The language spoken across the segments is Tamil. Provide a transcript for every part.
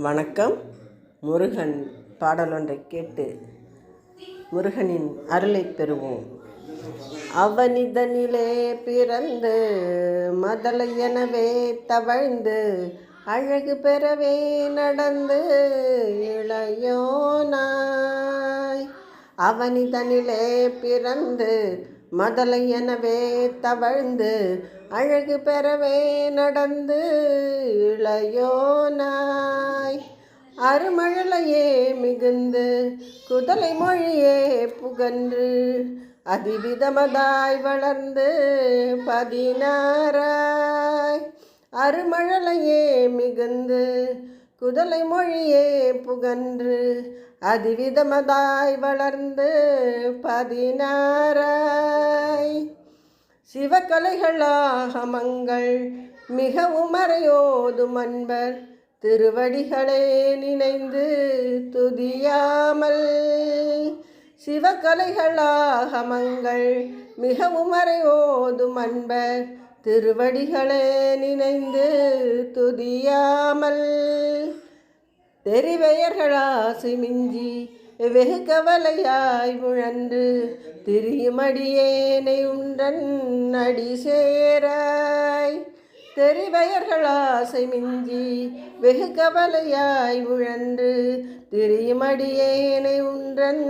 வணக்கம். முருகன் பாடலொன்றை கேட்டு முருகனின் அருளை பெறுவோம். அவனிதனிலே பிறந்து மதலை எனவே தவழ்ந்து அழகு பெறவே நடந்து இளையோனாய். அவனிதனிலே பிறந்து மதலை எனவே தவழ்ந்து அழகு பெறவே நடந்து இளையோனாய். அருமழலையே மிகுந்து குதலை மொழியே புகன்று அதிவிதமதாய் வளர்ந்து பதினாராய் அருமழலையே மிகுந்து குதலை மொழியே புகன்று அதிவிதமதாய் வளர்ந்து பதினாராய் சிவகலைகளாகமங்கள் மிகவும் மறையோதும் அன்பர் திருவடிகளே நினைந்து துதியாமல். சிவகலைகளாகமங்கள் மிகவும் மறையோதும் அன்பர் திருவடிகளே நினைந்து துதியாமல் தெரிவையர்களாசி மிஞ்சி வெகு கவலையாய் முழன்று திரியுமடியேனை உன்றன் அடி சேராய் தெரிவையர்களாசை மிஞ்சி வெகு கவலையாய் உழன்று திரியுமடியேனை உன்றன்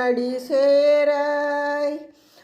அடி சேராய்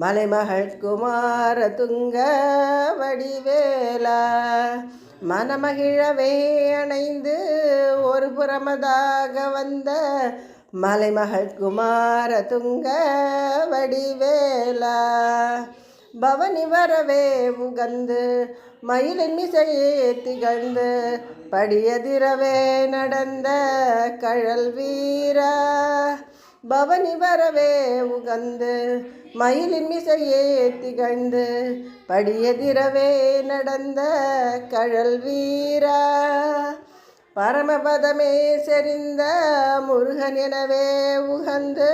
மலைமகள் குமார துங்க வடிவேலா. மனமகிழவே அணைந்து ஒரு புறமதாக வந்த மலைமகள் குமார துங்க வடிவேலா. பவனி வரவே உகந்து மயிலின் மிசையே திகழ்ந்து படியதிரவே நடந்த கழல் வீரா. பவனி வரவே உகந்து மயிலின் மிசையே திகழ்ந்து படியெதிரவே நடந்த கழல் வீரா. பரமபதமே செறிந்த முருகன் எனவே உகந்து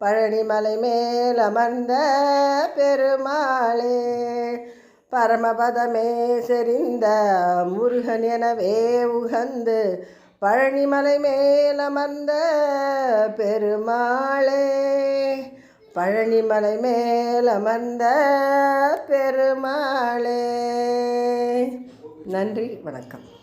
பழனிமலை மேல் அமர்ந்த பெருமாளே. பரமபதமே செறிந்த முருகன் எனவே உகந்து பழனிமலை மேலமர்ந்த பெருமாளே பழனிமலை மேலமர்ந்த பெருமாளே. நன்றி வணக்கம்.